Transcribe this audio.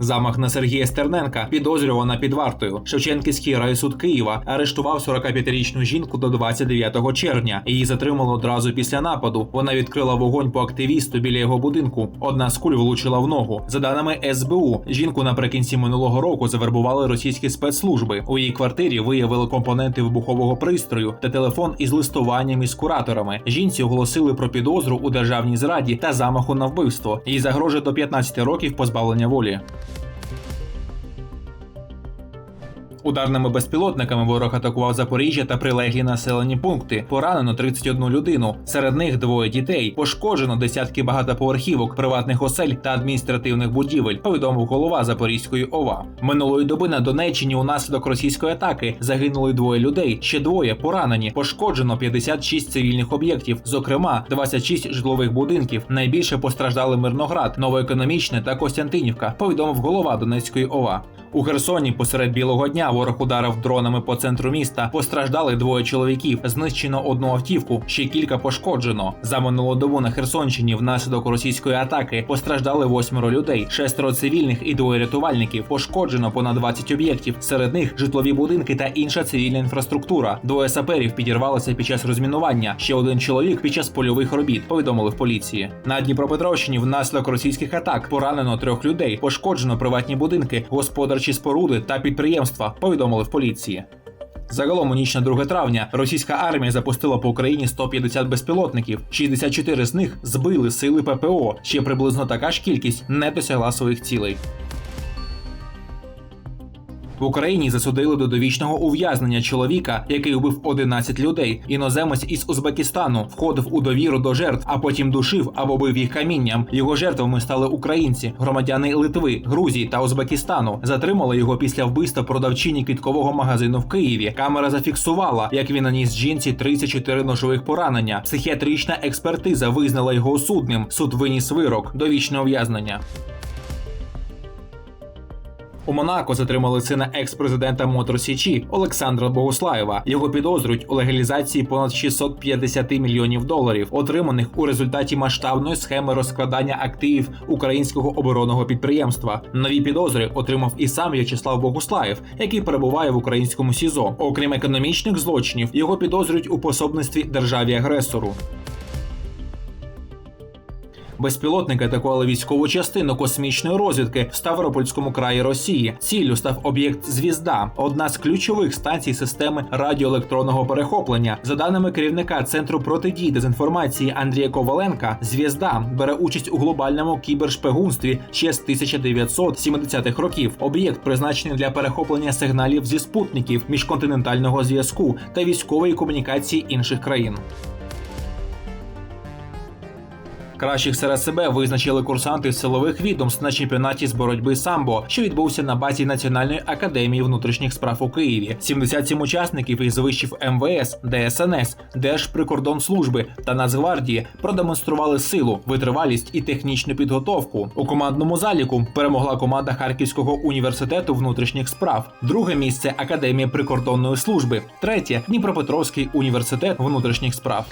Замах на Сергія Стерненка підозрювана під вартою. Шевченківський райсуд Києва арештував 45-річну жінку до 29 червня. Її затримали одразу після нападу. Вона відкрила вогонь по активісту біля його будинку. Одна з куль влучила в ногу. За даними СБУ, жінку наприкінці минулого року завербували російські спецслужби. У її квартирі виявили компоненти вибухового пристрою та телефон із листуванням із кураторами. Жінці оголосили про підозру у державній зраді та замаху на вбивство. Їй загрожує до 15 років позбавлення волі. Ударними безпілотниками ворог атакував Запоріжжя та прилеглі населені пункти. Поранено 31 людину. Серед них двоє дітей. Пошкоджено десятки багатоповерхівок, приватних осель та адміністративних будівель. Повідомив голова Запорізької ОВА. Минулої доби на Донеччині унаслідок російської атаки загинули двоє людей. Ще двоє поранені. Пошкоджено 56 цивільних об'єктів, зокрема 26 житлових будинків. Найбільше постраждали Мирноград, Новоекономічне та Костянтинівка. Повідомив голова Донецької ОВА. У Херсоні посеред білого дня ворог ударив дронами по центру міста. Постраждали двоє чоловіків. Знищено одну автівку, ще кілька пошкоджено. За минулу добу на Херсонщині внаслідок російської атаки постраждали восьмеро людей, шестеро цивільних і двоє рятувальників. Пошкоджено понад 20 об'єктів. Серед них житлові будинки та інша цивільна інфраструктура. Двоє саперів підірвалися під час розмінування. Ще один чоловік під час польових робіт. Повідомили в поліції. На Дніпропетровщині внаслідок російських атак поранено трьох людей. Пошкоджено приватні будинки, господарчі споруди та підприємства. Повідомили в поліції. Загалом у ніч на 2 травня російська армія запустила по Україні 150 безпілотників. 64 з них збили сили ППО. Ще приблизно така ж кількість не досягла своїх цілей. В Україні засудили до довічного ув'язнення чоловіка, який вбив 11 людей. Іноземець із Узбекистану входив у довіру до жертв, а потім душив або бив їх камінням. Його жертвами стали українці, громадяни Литви, Грузії та Узбекистану. Затримали його після вбивства продавчині квіткового магазину в Києві. Камера зафіксувала, як він наніс жінці 34 ножових поранення. Психіатрична експертиза визнала його осудним. Суд виніс вирок довічне ув'язнення. У Монако затримали сина екс-президента Мотор Січі Олександра Богуслаєва. Його підозрюють у легалізації понад 650 мільйонів доларів, отриманих у результаті масштабної схеми розкрадання активів українського оборонного підприємства. Нові підозри отримав і сам В'ячеслав Богуслаєв, який перебуває в українському СІЗО. Окрім економічних злочинів, його підозрюють у пособництві державі агресору. Безпілотники атакували військову частину космічної розвідки в Ставропольському краї Росії. Ціллю став об'єкт Звізда, одна з ключових станцій системи радіоелектронного перехоплення. За даними керівника центру протидії дезінформації Андрія Коваленка, звізда бере участь у глобальному кібершпигунстві ще з 1970-х років. Об'єкт призначений для перехоплення сигналів зі спутників міжконтинентального зв'язку та військової комунікації інших країн. Кращих серед себе визначили курсанти силових відомств на чемпіонаті з боротьби самбо, що відбувся на базі Національної академії внутрішніх справ у Києві. 77 учасників із вишів МВС, ДСНС, Держприкордонслужби та Нацгвардії продемонстрували силу, витривалість і технічну підготовку. У командному заліку перемогла команда Харківського університету внутрішніх справ. Друге місце Академія прикордонної служби. Третє Дніпропетровський університет внутрішніх справ.